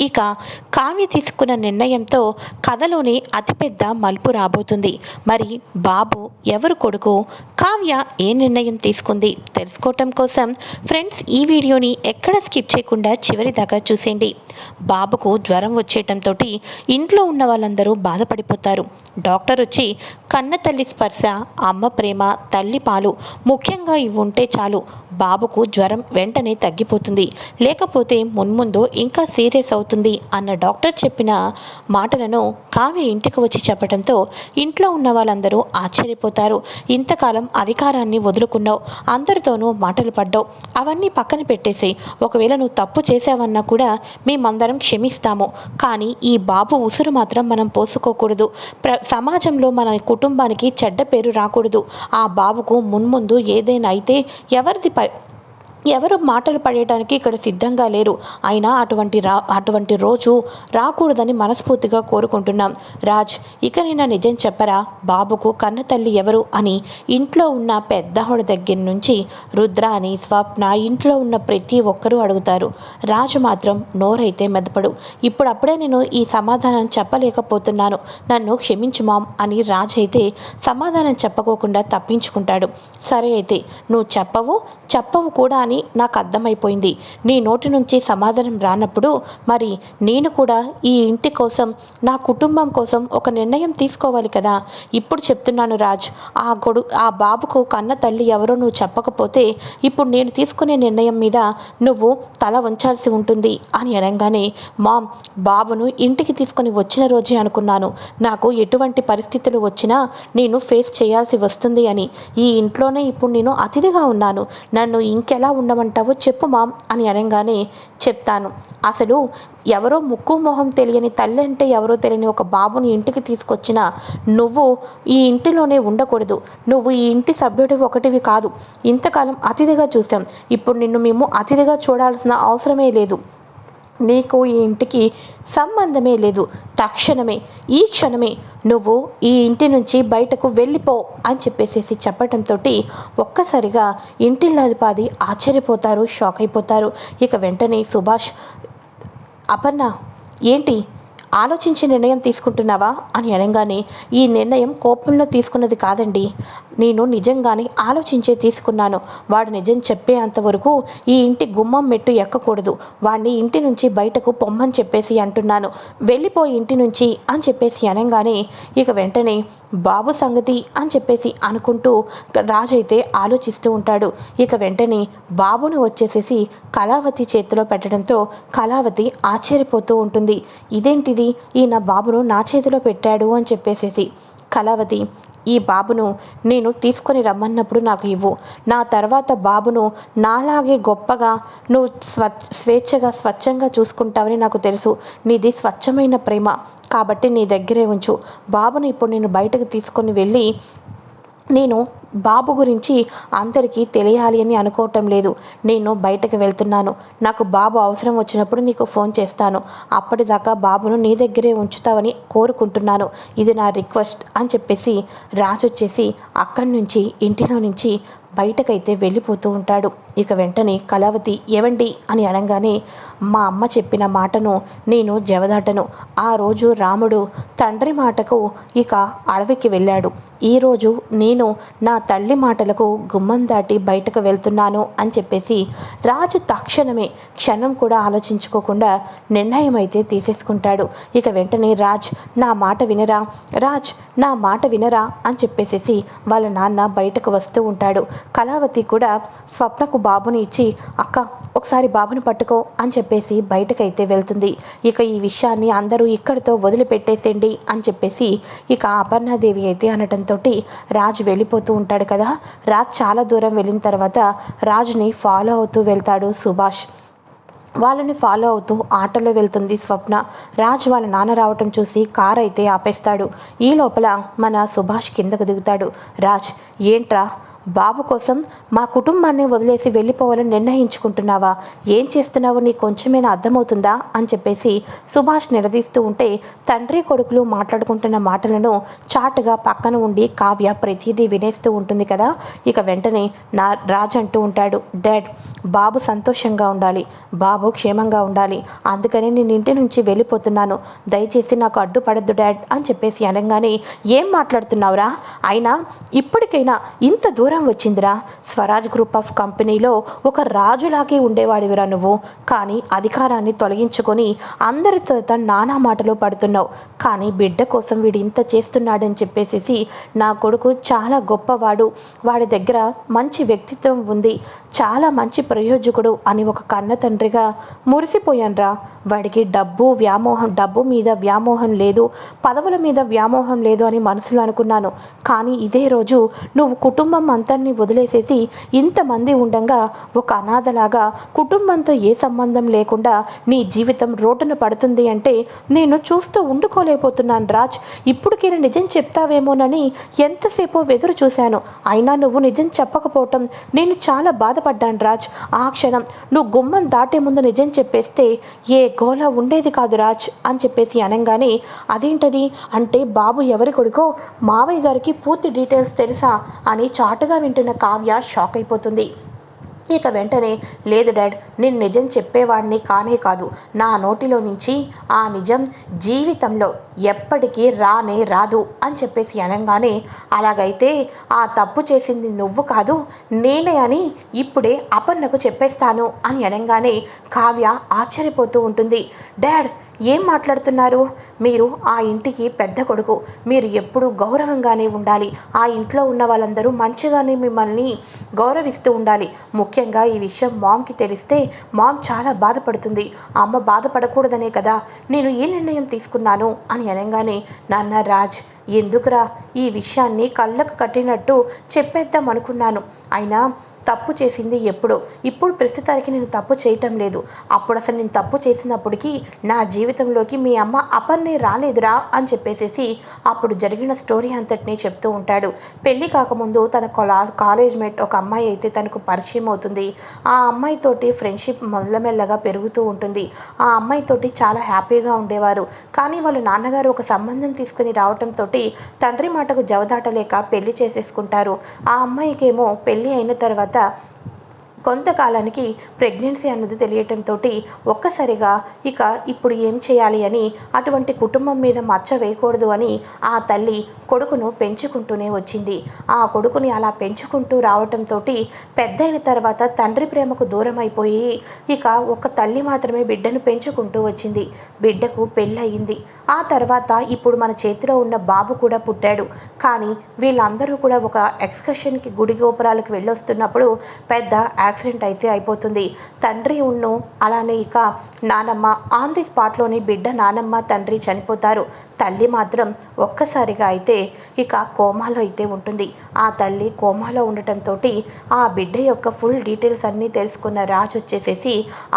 ఇక కావ్య తీసుకున్న నిర్ణయంతో కథలోని అతిపెద్ద మలుపు రాబోతుంది. మరి బాబు ఎవరు కొడుకు? కావ్య ఏ నిర్ణయం తీసుకుంది? తెలుసుకోవటం కోసం ఫ్రెండ్స్ ఈ వీడియోని ఎక్కడ స్కిప్ చేయకుండా చివరి దాకా చూసేయండి. బాబుకు జ్వరం వచ్చేయటంతో ఇంట్లో ఉన్న వాళ్ళందరూ బాధపడిపోతారు. డాక్టర్ వచ్చి కన్న తల్లి స్పర్శ అమ్మ ప్రేమ తల్లి పాలు ముఖ్యంగా ఇవి ఉంటే చాలు. బాబుకు జ్వరం వెంటనే తగ్గిపోతుంది. లేకపోతే మున్ముందు ఇంకా సీరియస్ అవుతుంది అవుతుంది అన్న డాక్టర్ చెప్పిన మాటలను కావ్య ఇంటికి వచ్చి చెప్పడంతో ఇంట్లో ఉన్న వాళ్ళందరూ ఆశ్చర్యపోతారు. ఇంతకాలం అధికారాన్ని వదులుకున్నావు అందరితోనూ మాటలు పడ్డావు. అవన్నీ పక్కన పెట్టేసి ఒకవేళ నువ్వు తప్పు చేసావన్నా కూడా మేమందరం క్షమిస్తాము. కానీ ఈ బాబు ఉసురు మాత్రం మనం పోసుకోకూడదు. ప్ర సమాజంలో మన కుటుంబానికి చెడ్డ పేరు రాకూడదు. ఆ బాబుకు మున్ముందు ఏదైనా అయితే ఎవరిది ప ఎవరు మాటలు పడేయడానికి ఇక్కడ సిద్ధంగా లేరు. అయినా అటువంటి రా అటువంటి రోజు రాకూడదని మనస్ఫూర్తిగా కోరుకుంటున్నాం. రాజ్ ఇక నిన్న నిజం చెప్పరా? బాబుకు కన్న తల్లి ఎవరు అని ఇంట్లో ఉన్న పెద్దహోడ దగ్గర నుంచి రుద్ర అని స్వప్న ఇంట్లో ఉన్న ప్రతి ఒక్కరూ అడుగుతారు. రాజు మాత్రం నోరైతే మెదపడు. ఇప్పుడప్పుడే నేను ఈ సమాధానం చెప్పలేకపోతున్నాను. నన్ను క్షమించు మామ్ అని రాజ్ అయితే సమాధానం చెప్పకోకుండా తప్పించుకుంటాడు. సరే అయితే నువ్వు చెప్పవు? చెప్పవు కూడా అని నాకు అర్థమైపోయింది. నీ నోటి నుంచి సమాధానం రానప్పుడు మరి నేను కూడా ఈ ఇంటి కోసం నా కుటుంబం కోసం ఒక నిర్ణయం తీసుకోవాలి కదా? ఇప్పుడు చెప్తున్నాను రాజ్. ఆ గొడు ఆ బాబుకు కన్న తల్లి ఎవరో నువ్వు చెప్పకపోతే ఇప్పుడు నేను తీసుకునే నిర్ణయం మీద నువ్వు తల ఉంచాల్సి ఉంటుంది అని అనగానే మామ్ బాబును ఇంటికి తీసుకొని వచ్చిన రోజే అనుకున్నాను. నాకు ఎటువంటి పరిస్థితులు వచ్చినా నేను ఫేస్ చేయాల్సి వస్తుంది అని. ఈ ఇంట్లోనే ఇప్పుడు నేను అతిథిగా ఉన్నాను. నన్ను ఇంకెలా ఉండమంటావో చెప్పు మామ్ అని అనగానే చెప్తాను. అసలు ఎవరో ముక్కు మొహం తెలియని తల్లి అంటే ఎవరో తెలియని ఒక బాబుని ఇంటికి తీసుకొచ్చిన నువ్వు ఈ ఇంటిలోనే ఉండకూడదు. నువ్వు ఈ ఇంటి సభ్యుడివి ఒకటివి కాదు. ఇంతకాలం అతిథిగా చూసాం ఇప్పుడు నిన్ను మేము అతిథిగా చూడాల్సిన అవసరమే లేదు. నీకు ఈ ఇంటికి సంబంధమే లేదు. తక్షణమే ఈ క్షణమే నువ్వు ఈ ఇంటి నుంచి బయటకు వెళ్ళిపో అని చెప్పేసేసి చెప్పటంతో ఒక్కసారిగా ఇంటిల్లాదిపాది ఆశ్చర్యపోతారు షాక్ అయిపోతారు ఇక వెంటనే సుభాష్ అపర్ణ ఏంటి? ఆలోచించి నిర్ణయం తీసుకుంటున్నావా? అని అనగానే ఈ నిర్ణయం కోపంలో తీసుకున్నది కాదండి. నేను నిజంగానే ఆలోచించే తీసుకున్నాను. వాడు నిజం చెప్పే అంతవరకు ఈ ఇంటి గుమ్మం మెట్టు ఎక్కకూడదు. వాడిని ఇంటి నుంచి బయటకు పొమ్మని చెప్పేసి అంటున్నాను. వెళ్ళిపోయి ఇంటి నుంచి అని చెప్పేసి అనగానే ఇక వెంటనే బాబు సంగతి అని చెప్పేసి అనుకుంటూ రాజు అయితే ఆలోచిస్తూ ఉంటాడు. ఇక వెంటనే బాబును వచ్చేసేసి కళావతి చేతిలో పెట్టడంతో కళావతి ఆశ్చర్యపోతూ ఉంటుంది. ఇదేంటి ఇదేంటిది ఈయన బాబును నా చేతిలో పెట్టాడు అని చెప్పేసేసి. కళావతి ఈ బాబును నేను తీసుకొని రమ్మన్నప్పుడు నాకు ఇవ్వు. నా తర్వాత బాబును నాలాగే గొప్పగా నువ్వు స్వ స్వేచ్ఛగా స్వచ్ఛంగా చూసుకుంటావని నాకు తెలుసు. నీది స్వచ్ఛమైన ప్రేమ. కాబట్టి నీ దగ్గరే ఉంచు. బాబును ఇప్పుడు నేను బయటకు తీసుకొని వెళ్ళి నేను బాబు గురించి అందరికీ తెలియాలి అని అనుకోవటం లేదు. నేను బయటకు వెళ్తున్నాను. నాకు బాబు అవసరం వచ్చినప్పుడు నీకు ఫోన్ చేస్తాను. అప్పటిదాకా బాబును నీ దగ్గరే ఉంచుతావని కోరుకుంటున్నాను. ఇది నా రిక్వెస్ట్ అని చెప్పేసి రాజు వచ్చేసి అక్కడి నుంచి ఇంటిలో నుంచి బయటకైతే వెళ్ళిపోతూ ఉంటాడు. ఇక వెంటనే కళావతి ఏవండి అని అనగానే మా అమ్మ చెప్పిన మాటను నేను జవదాటను. ఆ రోజు రాముడు తండ్రి మాటకు ఇక అడవికి వెళ్ళాడు. ఈరోజు నేను నా తల్లి మాటలకు గుమ్మం దాటి బయటకు వెళ్తున్నాను అని చెప్పేసి రాజు తక్షణమే క్షణం కూడా ఆలోచించుకోకుండా నిర్ణయం అయితే తీసేసుకుంటాడు. ఇక వెంటనే రాజ్ నా మాట వినరా రాజ్ నా మాట వినరా అని చెప్పేసేసి వాళ్ళ నాన్న బయటకు వస్తూ ఉంటాడు. కళావతి కూడా స్వప్నకు బాబుని ఇచ్చి అక్క ఒకసారి బాబుని పట్టుకో అని చెప్పేసి బయటకైతే వెళ్తుంది. ఇక ఈ విషయాన్ని అందరూ ఇక్కడితో వదిలిపెట్టేసేయండి అని చెప్పేసి ఇక అపర్ణాదేవి అయితే అనటంతో రాజు వెళ్ళిపోతూ ఉంటాడు కదా. రాజ్ చాలా దూరం వెళ్ళిన తర్వాత రాజుని ఫాలో అవుతూ వెళ్తాడు సుభాష్. వాళ్ళని ఫాలో అవుతూ ఆటోలో వెళ్తుంది స్వప్న. రాజ్ వాళ్ళ నాన్న రావటం చూసి కార్ అయితే ఆపేస్తాడు. ఈ లోపల మన సుభాష్ కిందకు దిగుతాడు. రాజ్ ఏంట్రా? బాబు కోసం మా కుటుంబాన్ని వదిలేసి వెళ్ళిపోవాలని నిర్ణయించుకుంటున్నావా? ఏం చేస్తున్నావో నీ కొంచెమైనా అర్థమవుతుందా? అని చెప్పేసి సుభాష్ నిలదీస్తూ ఉంటే తండ్రి కొడుకులు మాట్లాడుకుంటున్న మాటలను చాటుగా పక్కన ఉండి కావ్య ప్రతిదీ వినేస్తూ ఉంటుంది కదా? ఇక వెంటనే నా రాజ్ అంటూ ఉంటాడు డాడ్ బాబు సంతోషంగా ఉండాలి బాబు క్షేమంగా ఉండాలి. అందుకని నేను ఇంటి నుంచి వెళ్ళిపోతున్నాను. దయచేసి నాకు అడ్డుపడద్దు డాడ్ అని చెప్పేసి అనగానే ఏం మాట్లాడుతున్నావురా? అయినా ఇప్పటికైనా ఇంత దూరం వచ్చిందిరా. స్వరాజ్ గ్రూప్ ఆఫ్ కంపెనీలో ఒక రాజులాగే ఉండేవాడివిరా నువ్వు. కానీ అధికారాన్ని తొలగించుకొని అందరితో నానా మాటలు పడుతున్నావు. కానీ బిడ్డ కోసం వీడు ఇంత చేస్తున్నాడని చెప్పేసి నా కొడుకు చాలా గొప్పవాడు. వాడి దగ్గర మంచి వ్యక్తిత్వం ఉంది. చాలా మంచి ప్రయోజకుడు అని ఒక కన్న తండ్రిగా మురిసిపోయాన్రా. వాడికి డబ్బు వ్యామోహం డబ్బు మీద వ్యామోహం లేదు పదవుల మీద వ్యామోహం లేదు అని మనసులో అనుకున్నాను. కానీ ఇదే రోజు నువ్వు కుటుంబం అంతన్ని వదిలేసేసి ఇంతమంది ఉండగా ఒక అనాథలాగా కుటుంబంతో ఏ సంబంధం లేకుండా నీ జీవితం రోడ్డున పడుతుంది అంటే నేను చూస్తూ ఉండుకోలేకపోతున్నాను రాజ్. ఇప్పటికైనా నిజం చెప్తావేమోనని ఎంతసేపో వెదురు చూశాను. అయినా నువ్వు నిజం చెప్పకపోవటం నేను చాలా బాధపడ్డాను రాజ్. ఆ క్షణం నువ్వు గుమ్మం దాటే ముందు నిజం చెప్పేస్తే ఏ గోళ ఉండేది కాదు రాజ్ అని చెప్పేసి అనగానే అదేంటది? అంటే బాబు ఎవరి కొడుకో? మావయ్య గారికి పూర్తి డీటెయిల్స్ తెలుసా? అని చాటుగా వింటున్న కావ్య షాక్ అయిపోతుంది. ఇక వెంటనే లేదు డాడ్ నేను నిజం చెప్పేవాడిని కానే కాదు. నా నోటిలో నుంచి ఆ నిజం జీవితంలో ఎప్పటికీ రానే రాదు అని చెప్పేసి అనగానే అలాగైతే ఆ తప్పు చేసింది నువ్వు కాదు నేనే అని ఇప్పుడే అపర్ణకు చెప్పేస్తాను అని అనగానే కావ్య ఆశ్చర్యపోతూ ఉంటుంది. డాడ్ ఏం మాట్లాడుతున్నారు? మీరు ఆ ఇంటికి పెద్ద కొడుకు. మీరు ఎప్పుడూ గౌరవంగానే ఉండాలి. ఆ ఇంట్లో ఉన్న వాళ్ళందరూ మంచిగానే మిమ్మల్ని గౌరవిస్తూ ఉండాలి. ముఖ్యంగా ఈ విషయం మామ్కి తెలిస్తే మామ్ చాలా బాధపడుతుంది. అమ్మ బాధపడకూడదనే కదా. నేను ఏ నిర్ణయం తీసుకున్నాను? అని అనగానే నాన్న రాజ్ ఎందుకురా ఈ విషయాన్ని కళ్ళకు కట్టినట్టు చెప్పేద్దాం అనుకున్నాను. అయినా తప్పు చేసింది ఎప్పుడో. ఇప్పుడు ప్రస్తుతానికి నేను తప్పు చేయటం లేదు. అప్పుడు అసలు నేను తప్పు చేసినప్పటికీ నా జీవితంలోకి మీ అమ్మ అపర్ణే రాలేదురా అని చెప్పేసేసి అప్పుడు జరిగిన స్టోరీ అంతటినీ చెప్తూ ఉంటాడు. పెళ్ళి కాకముందు తన కొలా కాలేజ్ మేట్ ఒక అమ్మాయి అయితే తనకు పరిచయం అవుతుంది. ఆ అమ్మాయితోటి ఫ్రెండ్షిప్ మెల్లమెల్లగా పెరుగుతూ ఉంటుంది. ఆ అమ్మాయితోటి చాలా హ్యాపీగా ఉండేవారు. కానీ వాళ్ళ నాన్నగారు ఒక సంబంధం తీసుకుని రావటంతో తండ్రి మాటకు జవదాటలేక పెళ్ళి చేసేసుకుంటారు. ఆ అమ్మాయికేమో పెళ్ళి అయిన తర్వాత mata కొంతకాలానికి ప్రెగ్నెన్సీ అన్నది తెలియటంతో ఒక్కసారిగా ఇక ఇప్పుడు ఏం చేయాలి అని అటువంటి కుటుంబం మీద మచ్చ వేయకూడదు అని ఆ తల్లి కొడుకును పెంచుకుంటూనే వచ్చింది. ఆ కొడుకుని అలా పెంచుకుంటూ రావటంతో పెద్దయిన తర్వాత తండ్రి ప్రేమకు దూరం అయిపోయి ఇక ఒక తల్లి మాత్రమే బిడ్డను పెంచుకుంటూ వచ్చింది. బిడ్డకు పెళ్ళయింది. ఆ తర్వాత ఇప్పుడు మన చేతిలో ఉన్న బాబు కూడా పుట్టాడు. కానీ వీళ్ళందరూ కూడా ఒక ఎక్స్కర్షన్కి గుడి గోపురాలకు వెళ్ళొస్తున్నప్పుడు పెద్ద యాక్సిడెంట్ అయితే అయిపోతుంది. తండ్రి ఉన్ను అలానే ఇక నానమ్మ. ఆన్ ది స్పాట్లోని బిడ్డ నానమ్మ తండ్రి చనిపోతారు. తల్లి మాత్రం ఒక్కసారిగా అయితే ఇక కోమాలో అయితే ఉంటుంది. ఆ తల్లి కోమాలో ఉండటంతో ఆ బిడ్డ యొక్క ఫుల్ డీటెయిల్స్ అన్నీ తెలుసుకున్న రాజు వచ్చేసేసి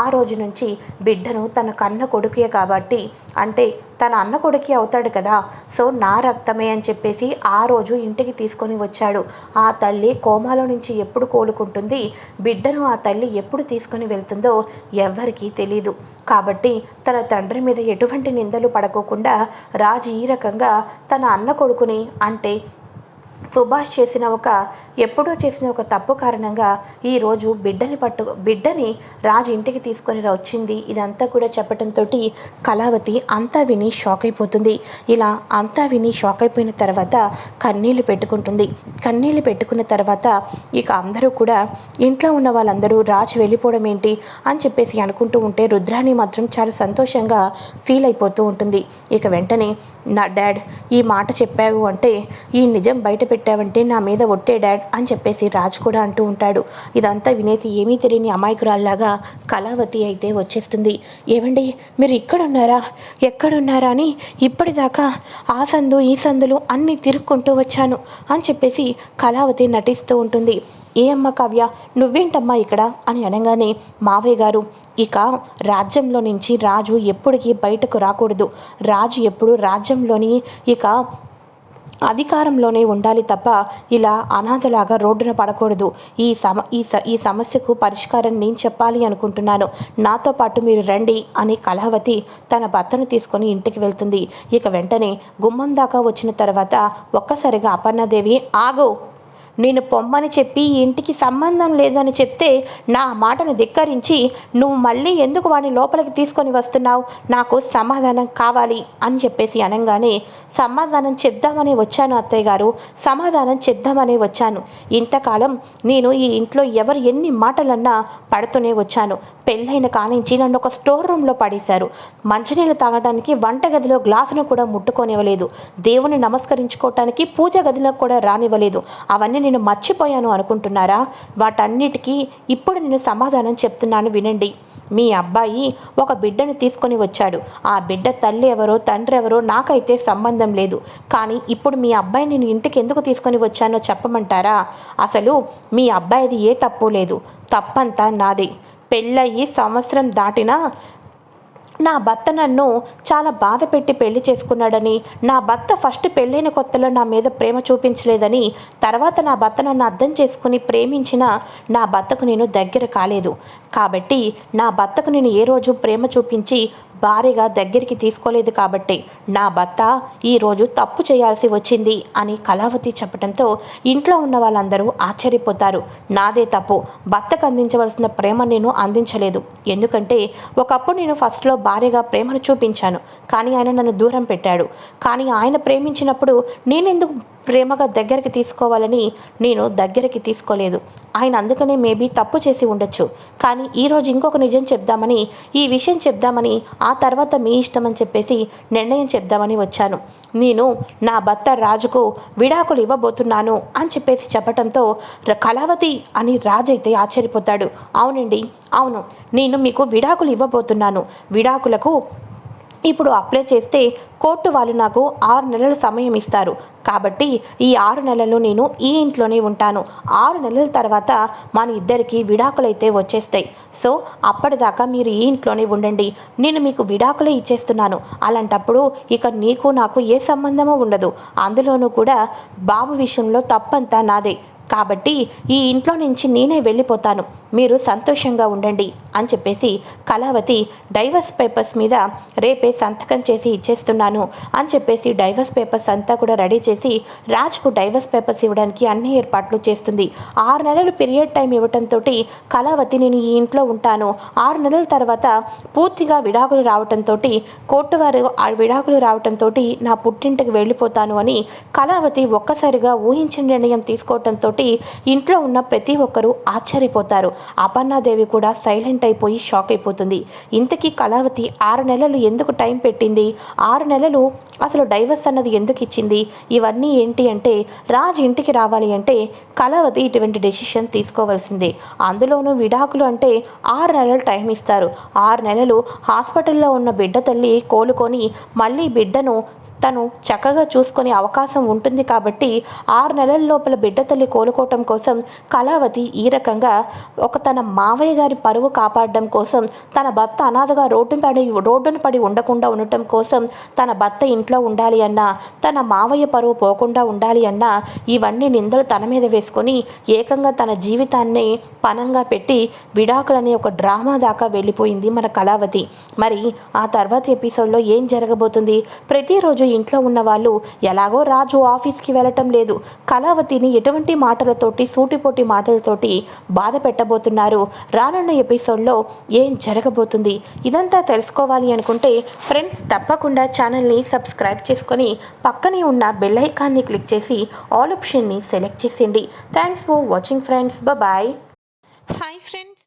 ఆ రోజు నుంచి బిడ్డను తన కన్న కొడుకే కాబట్టి అంటే తన అన్న కొడుకి అవుతాడు కదా. సో నా రక్తమే అని చెప్పేసి ఆ రోజు ఇంటికి తీసుకొని వచ్చాడు. ఆ తల్లి కోమాలో నుంచి ఎప్పుడు కోలుకుంటుంది? బిడ్డను ఆ తల్లి ఎప్పుడు తీసుకొని వెళ్తుందో ఎవ్వరికీ తెలీదు. కాబట్టి తన తండ్రి మీద ఎటువంటి నిందలు పడకోకుండా రాజు ఈ రకంగా తన అన్న కొడుకుని అంటే సుభాష్ చేసిన ఒక ఎప్పుడో చేసిన ఒక తప్పు కారణంగా ఈరోజు బిడ్డని పట్టు బిడ్డని రాజు ఇంటికి తీసుకొని వచ్చింది. ఇదంతా కూడా చెప్పడంతో కళావతి అంతా విని షాక్ అయిపోతుంది. ఇలా అంతా విని షాక్ అయిపోయిన తర్వాత కన్నీళ్ళు పెట్టుకుంటుంది. కన్నీళ్ళు పెట్టుకున్న తర్వాత ఇక అందరూ కూడా ఇంట్లో ఉన్న వాళ్ళందరూ రాజు వెళ్ళిపోవడం ఏంటి అని చెప్పేసి అనుకుంటూ ఉంటే రుద్రాణి మాత్రం చాలా సంతోషంగా ఫీల్ అయిపోతూ ఉంటుంది. ఇక వెంటనే నా డాడ్ ఈ మాట చెప్పావు అంటే ఈ నిజం బయట పెట్టావంటే నా మీద ఒట్టే డాడ్. అని చెప్పేసి రాజ్ కూడా అంటూ ఉంటాడు. ఇదంతా వినేసి ఏమీ తెలియని అమాయకురాల్లాగా కళావతి అయితే వచ్చేస్తుంది. ఏమండి మీరు ఇక్కడున్నారా? ఎక్కడున్నారా అని ఇప్పటిదాకా ఆ సందు ఈ సందులు అన్నీ తిరుక్కుంటూ వచ్చాను అని చెప్పేసి కళావతి నటిస్తూ ఉంటుంది. ఏ అమ్మ కావ్య నువ్వేంటమ్మా ఇక్కడ అని అనగానే మావయ్య గారు ఇక రాజ్యంలో నుంచి రాజు ఎప్పటికీ బయటకు రాకూడదు. రాజు ఎప్పుడు రాజ్యంలోని ఇక అధికారంలోనే ఉండాలి తప్ప ఇలా అనాథలాగా రోడ్డున పడకూడదు. ఈ సమ ఈ స ఈ సమస్యకు పరిష్కారం నేను చెప్పాలి అనుకుంటున్నాను. నాతో పాటు మీరు రండి అని కళావతి తన భర్తను తీసుకొని ఇంటికి వెళ్తుంది. ఇక వెంటనే గుమ్మం దాకా వచ్చిన తర్వాత ఒక్కసారిగా అపర్ణాదేవి ఆగు! నేను పొమ్మని చెప్పి ఇంటికి సంబంధం లేదని చెప్తే నా మాటను ధిక్కరించి నువ్వు మళ్ళీ ఎందుకు వాడిని లోపలికి తీసుకొని వస్తున్నావు? నాకు సమాధానం కావాలి అని చెప్పేసి అనగానే సమాధానం చెప్దామని వచ్చాను అత్తయ్య గారు. సమాధానం చెప్దామని వచ్చాను. ఇంతకాలం నేను ఈ ఇంట్లో ఎవరు ఎన్ని మాటలన్నా పడుతూనే వచ్చాను. పెళ్ళైన కానించి నన్ను ఒక స్టోర్ రూమ్లో పడేశారు. మంచినీళ్ళు తాగడానికి వంటగదిలో గ్లాసును కూడా ముట్టుకోనివ్వలేదు. దేవుని నమస్కరించుకోవటానికి పూజ గదిలో కూడా రానివ్వలేదు. అవన్నీ నేను మర్చిపోయాను అనుకుంటున్నారా? వాటన్నిటికీ ఇప్పుడు నేను సమాధానం చెప్తున్నాను వినండి. మీ అబ్బాయి ఒక బిడ్డను తీసుకొని వచ్చాడు. ఆ బిడ్డ తల్లి ఎవరో తండ్రి ఎవరో నాకైతే సంబంధం లేదు. కానీ ఇప్పుడు మీ అబ్బాయి నేను ఇంటికి ఎందుకు తీసుకొని వచ్చానో చెప్పమంటారా? అసలు మీ అబ్బాయిది ఏ తప్పు లేదు. తప్పంతా నాదే. పెళ్ళయ్యి సంవత్సరం దాటినా నా భర్త నన్ను చాలా బాధ పెట్టి పెళ్ళి చేసుకున్నాడని నా భర్త ఫస్ట్ పెళ్ళైన కొత్తలో నా మీద ప్రేమ చూపించలేదని తర్వాత నా భర్త నన్ను అర్థం చేసుకుని ప్రేమించిన నా భర్తకు నేను దగ్గర కాలేదు. కాబట్టి నా భర్తకు నేను ఏ రోజు ప్రేమ చూపించి భారీగా దగ్గరికి తీసుకోలేదు కాబట్టి నా భర్త ఈరోజు తప్పు చేయాల్సి వచ్చింది అని కళావతి చెప్పడంతో ఇంట్లో ఉన్న వాళ్ళందరూ ఆశ్చర్యపోతారు. నాదే తప్పు. భర్తకు అందించవలసిన ప్రేమ నేను అందించలేదు. ఎందుకంటే ఒకప్పుడు నేను ఫస్ట్లో భార్యగా ప్రేమను చూపించాను. కానీ ఆయన నన్ను దూరం పెట్టాడు. కానీ ఆయన ప్రేమించినప్పుడు నేనెందుకు ప్రేమగా దగ్గరికి తీసుకోవాలని నేను దగ్గరికి తీసుకోలేదు. ఆయన అందుకనే మేబీ తప్పు చేసి ఉండొచ్చు. కానీ ఈరోజు ఇంకొక నిజం చెప్దామని ఈ విషయం చెప్దామని ఆ తర్వాత మీ ఇష్టం అని చెప్పేసి నిర్ణయం చెప్దామని వచ్చాను. నేను నా భర్త రాజుకు విడాకులు ఇవ్వబోతున్నాను అని చెప్పేసి చెప్పడంతో కళావతి అని రాజు అయితే ఆశ్చర్యపోతాడు. అవునండి అవును. నేను మీకు విడాకులు ఇవ్వబోతున్నాను. విడాకులకు ఇప్పుడు అప్లై చేస్తే కోర్టు వాళ్ళు నాకు ఆరు నెలల సమయం ఇస్తారు. కాబట్టి ఈ ఆరు నెలలు నేను ఈ ఇంట్లోనే ఉంటాను. ఆరు నెలల తర్వాత మన ఇద్దరికి విడాకులైతే వచ్చేస్తాయి. సో అప్పటిదాకా మీరు ఈ ఇంట్లోనే ఉండండి. నేను మీకు విడాకులే ఇచ్చేస్తున్నాను. అలాంటప్పుడు ఇక నీకు నాకు ఏ సంబంధమూ ఉండదు. అందులోనూ కూడా బాబు విషయంలో తప్పంతా నాదే. కాబట్టి ఈ ఇంట్లో నుంచి నేనే వెళ్ళిపోతాను. మీరు సంతోషంగా ఉండండి అని చెప్పేసి కళావతి డైవర్స్ పేపర్స్ మీద రేపే సంతకం చేసి ఇచ్చేస్తున్నాను అని చెప్పేసి డైవర్స్ పేపర్స్ అంతా కూడా రెడీ చేసి రాజ్కు డైవర్స్ పేపర్స్ ఇవ్వడానికి అన్ని ఏర్పాట్లు చేస్తుంది. ఆరు నెలలు పీరియడ్ టైం ఇవ్వటంతో కళావతి నేను ఈ ఇంట్లో ఉంటాను. ఆరు నెలల తర్వాత పూర్తిగా విడాకులు రావటంతో కోర్టు వారు ఆ విడాకులు రావటంతో నా పుట్టింటికి వెళ్ళిపోతాను అని కళావతి ఒక్కసారిగా ఊహించిన నిర్ణయం తీసుకోవటంతో ఇంట్లో ఉన్న ప్రతి ఒక్కరూ ఆశ్చర్యపోతారు. అపర్ణాదేవి కూడా సైలెంట్ అయిపోయి షాక్ అయిపోతుంది. ఇంతకీ కళావతి ఆరు నెలలు ఎందుకు టైం పెట్టింది? ఆరు నెలలు అసలు డైవర్స్ అన్నది ఎందుకు ఇచ్చింది? ఇవన్నీ ఏంటి అంటే రాజ్ ఇంటికి రావాలి అంటే కళావతి ఇటువంటి డెసిషన్ తీసుకోవాల్సిందే. అందులోనూ విడాకులు అంటే ఆరు నెలలు టైం ఇస్తారు. ఆరు నెలలు హాస్పిటల్లో ఉన్న బిడ్డ తల్లి కోలుకొని మళ్ళీ బిడ్డను తను చక్కగా చూసుకునే అవకాశం ఉంటుంది కాబట్టి ఆరు నెలల లోపల బిడ్డ తల్లి అనుకోవటం కోసం కళావతి ఈ రకంగా ఒక తన మావయ్య గారి పరువు కాపాడడం కోసం తన భర్త అనాథగా రోడ్డు పడి రోడ్డును పడి ఉండకుండా ఉండటం కోసం తన భర్త ఇంట్లో ఉండాలి అన్నా తన మావయ్య పరువు పోకుండా ఉండాలి అన్నా ఇవన్నీ నిందలు తన మీద వేసుకొని ఏకంగా తన జీవితాన్ని పనంగా పెట్టి విడాకులనే ఒక డ్రామా దాకా వెళ్ళిపోయింది మన కళావతి. మరి ఆ తర్వాత ఎపిసోడ్లో ఏం జరగబోతుంది? ప్రతిరోజు ఇంట్లో ఉన్న వాళ్ళు ఎలాగో రాజు ఆఫీస్కి వెళ్ళటం లేదు. కళావతిని ఎటువంటి మాటలతోటి సూటిపోటి మాటలతోటి బాధ పెట్టబోతున్నారు. రానున్న ఎపిసోడ్లో ఏం జరగబోతుంది? ఇదంతా తెలుసుకోవాలి అనుకుంటే ఫ్రెండ్స్ తప్పకుండా ఛానల్ని సబ్స్క్రైబ్ చేసుకొని పక్కనే ఉన్న బెల్ ఐకాన్ని క్లిక్ చేసి ఆల్ ఆప్షన్ని సెలెక్ట్ చేసేయండి. Thanks for watching friends. Bye. Hi friends.